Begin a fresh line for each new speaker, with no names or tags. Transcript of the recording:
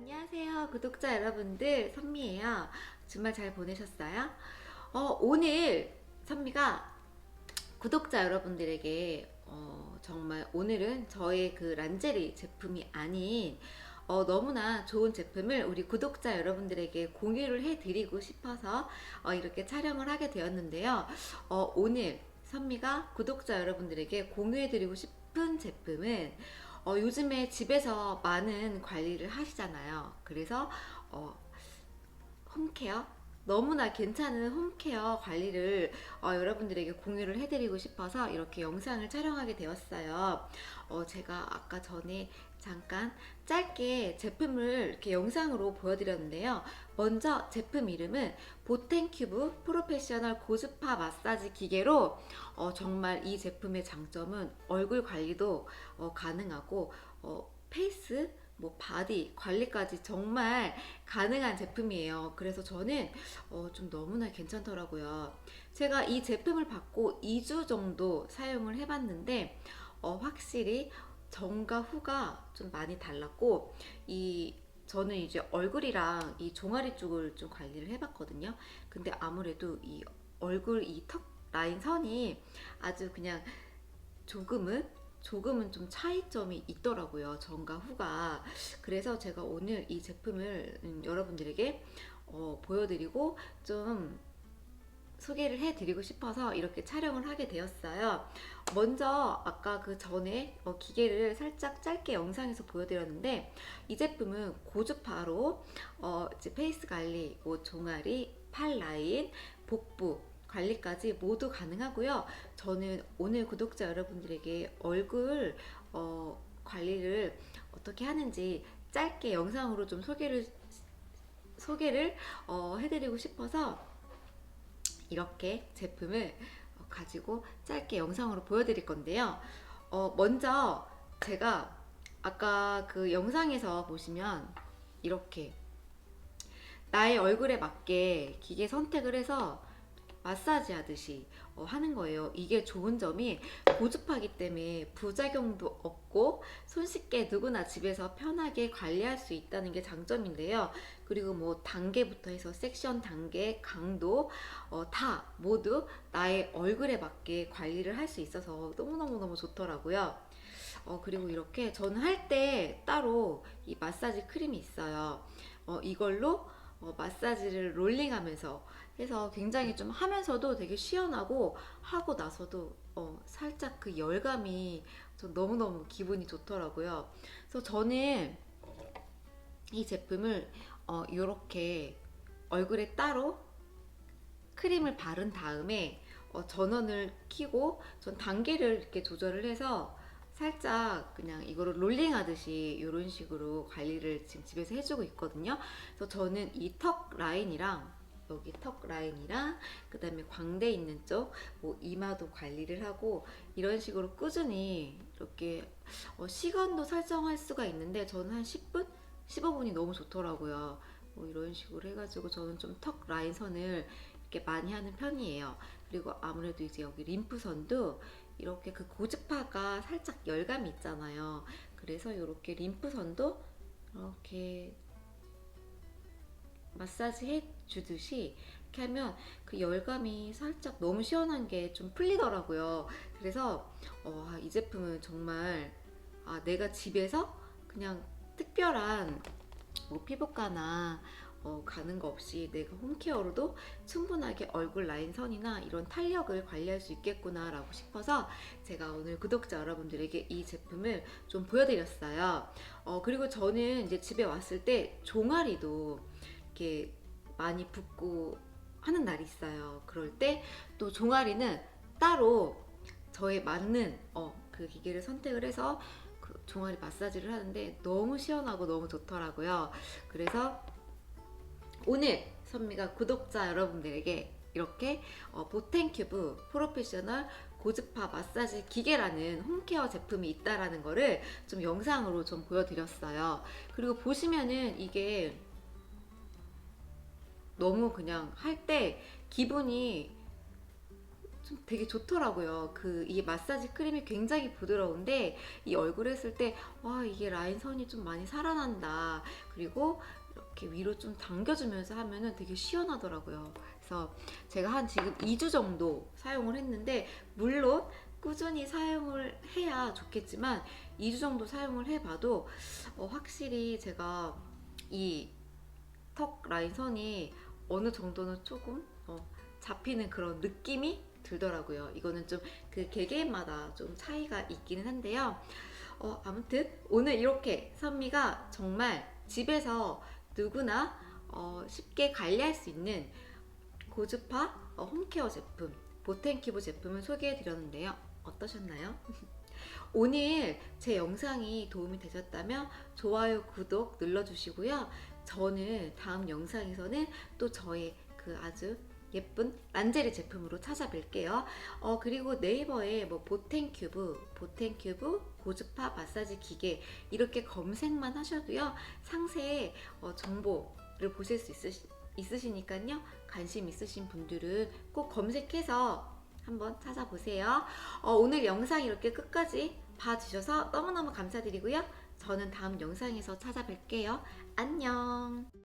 안녕하세요 구독자 여러분들 선미예요 주말 잘 보내셨어요? 어, 오늘 선미가 구독자 여러분들에게 어, 정말 오늘은 저의 그 란제리 제품이 아닌 어, 너무나 좋은 제품을 우리 구독자 여러분들에게 공유를 해드리고 싶어서 어, 이렇게 촬영을 하게 되었는데요. 어, 오늘 선미가 구독자 여러분들에게 공유해드리고 싶은 제품은 어, 요즘에 집에서 많은 관리를 하시잖아요. 그래서 어, 홈케어 너무나 괜찮은 홈케어 관리를 어, 여러분들에게 공유를 해드리고 싶어서 이렇게 영상을 촬영하게 되었어요. 어, 제가 아까 전에 잠깐 짧게 제품을 이렇게 영상으로 보여드렸는데요. 먼저 제품 이름은 보텐큐브 프로페셔널 고스파 마사지 기계로 어, 정말 이 제품의 장점은 얼굴 관리도 어, 가능하고 어, 페이스 뭐 바디 관리까지 정말 가능한 제품이에요. 그래서 저는 어, 좀 너무나 괜찮더라고요. 제가 이 제품을 받고 2주 정도 사용을 해봤는데 어, 확실히 전과 후가 좀 많이 달랐고 이 저는 이제 얼굴이랑 이 종아리 쪽을 좀 관리를 해봤거든요. 근데 아무래도 이 얼굴 이 턱 라인 선이 아주 그냥 조금은 조금은 좀 차이점이 있더라고요. 전과 후가. 그래서 제가 오늘 이 제품을 음, 여러분들에게 어, 보여드리고 좀 소개를 해드리고 싶어서 이렇게 촬영을 하게 되었어요. 먼저 아까 그 전에 어, 기계를 살짝 짧게 영상에서 보여드렸는데 이 제품은 고주파로 어, 페이스 관리, 뭐 종아리, 팔 라인, 복부 관리까지 모두 가능하고요. 저는 오늘 구독자 여러분들에게 얼굴 어, 관리를 어떻게 하는지 짧게 영상으로 좀 소개를 소개를 어, 해드리고 싶어서 이렇게 제품을 어, 가지고 짧게 영상으로 보여드릴 건데요. 어, 먼저 제가 아까 그 영상에서 보시면 이렇게 나의 얼굴에 맞게 기계 선택을 해서 마사지 하듯이 어, 하는 거예요. 이게 좋은 점이 고주파기 때문에 부작용도 없고 손쉽게 누구나 집에서 편하게 관리할 수 있다는 게 장점인데요. 그리고 뭐 단계부터 해서 섹션 단계, 강도 어, 다 모두 나의 얼굴에 맞게 관리를 할 수 있어서 너무너무너무 좋더라고요. 어, 그리고 이렇게 저는 할 때 따로 이 마사지 크림이 있어요. 어, 이걸로 어, 마사지를 롤링하면서 해서 굉장히 좀 하면서도 되게 시원하고 하고 나서도 어, 살짝 그 열감이 저 너무너무 기분이 좋더라고요. 그래서 저는 이 제품을 어, 이렇게 얼굴에 따로 크림을 바른 다음에 어, 전원을 켜고 전 단계를 이렇게 조절을 해서 살짝 그냥 이거를 롤링 하듯이 이런 식으로 관리를 지금 집에서 해주고 있거든요. 그래서 저는 이 턱 라인이랑 여기 턱 라인이랑 그 다음에 광대 있는 쪽 뭐 이마도 관리를 하고 이런 식으로 꾸준히 이렇게 어, 시간도 설정할 수가 있는데 저는 한 10분, 15분이 너무 좋더라고요. 뭐 이런 식으로 해가지고 저는 좀 턱 라인 선을 이렇게 많이 하는 편이에요. 그리고 아무래도 이제 여기 림프선도 이렇게 그 고주파가 살짝 열감이 있잖아요. 그래서 이렇게 림프선도 이렇게 마사지 해 주듯이 이렇게 하면 그 열감이 살짝 너무 시원한 게 좀 풀리더라고요. 그래서 어, 아, 이 제품은 정말 아, 내가 집에서 그냥 특별한 뭐 피부과나 어, 가는 거 없이 내가 홈케어로도 충분하게 얼굴 라인 선이나 이런 탄력을 관리할 수 있겠구나라고 싶어서 제가 오늘 구독자 여러분들에게 이 제품을 좀 보여드렸어요. 어, 그리고 저는 이제 집에 왔을 때 종아리도 이렇게 많이 붓고 하는 날이 있어요. 그럴 때 또 종아리는 따로 저에 맞는 어, 그 기계를 선택을 해서 그 종아리 마사지를 하는데 너무 시원하고 너무 좋더라고요. 그래서 오늘 선미가 구독자 여러분들에게 이렇게 어, 보텐큐브 프로페셔널 고주파 마사지 기계라는 홈케어 제품이 있다라는 거를 좀 영상으로 좀 보여드렸어요. 그리고 보시면은 이게 너무 그냥 할 때 기분이 좀 되게 좋더라고요. 그 이 마사지 크림이 굉장히 부드러운데 이 얼굴에 했을 때 와 이게 라인 선이 좀 많이 살아난다. 그리고 이렇게 위로 좀 당겨주면서 하면은 되게 시원하더라고요. 그래서 제가 한 지금 2주 정도 사용을 했는데 물론 꾸준히 사용을 해야 좋겠지만 2주 정도 사용을 해봐도 어, 확실히 제가 이 턱 라인 선이 어느 정도는 조금 어, 잡히는 그런 느낌이 들더라고요. 이거는 좀 그 개개인마다 좀 차이가 있기는 한데요. 어, 아무튼 오늘 이렇게 선미가 정말 집에서 누구나 어, 쉽게 관리할 수 있는 고주파 어, 홈케어 제품 보텐큐브 제품을 소개해 드렸는데요. 어떠셨나요? 오늘 제 영상이 도움이 되셨다면 좋아요, 구독 눌러주시고요. 저는 다음 영상에서는 또 저의 그 아주 예쁜 란제리 제품으로 찾아뵐게요. 어, 그리고 네이버에 뭐 보텐큐브, 보텐큐브 고주파 마사지 기계 이렇게 검색만 하셔도요. 상세히 어, 정보를 보실 수 있으시, 있으시니까요. 관심 있으신 분들은 꼭 검색해서 한번 찾아보세요. 어, 오늘 영상 이렇게 끝까지 봐주셔서 너무너무 감사드리고요. 저는 다음 영상에서 찾아뵐게요. 안녕.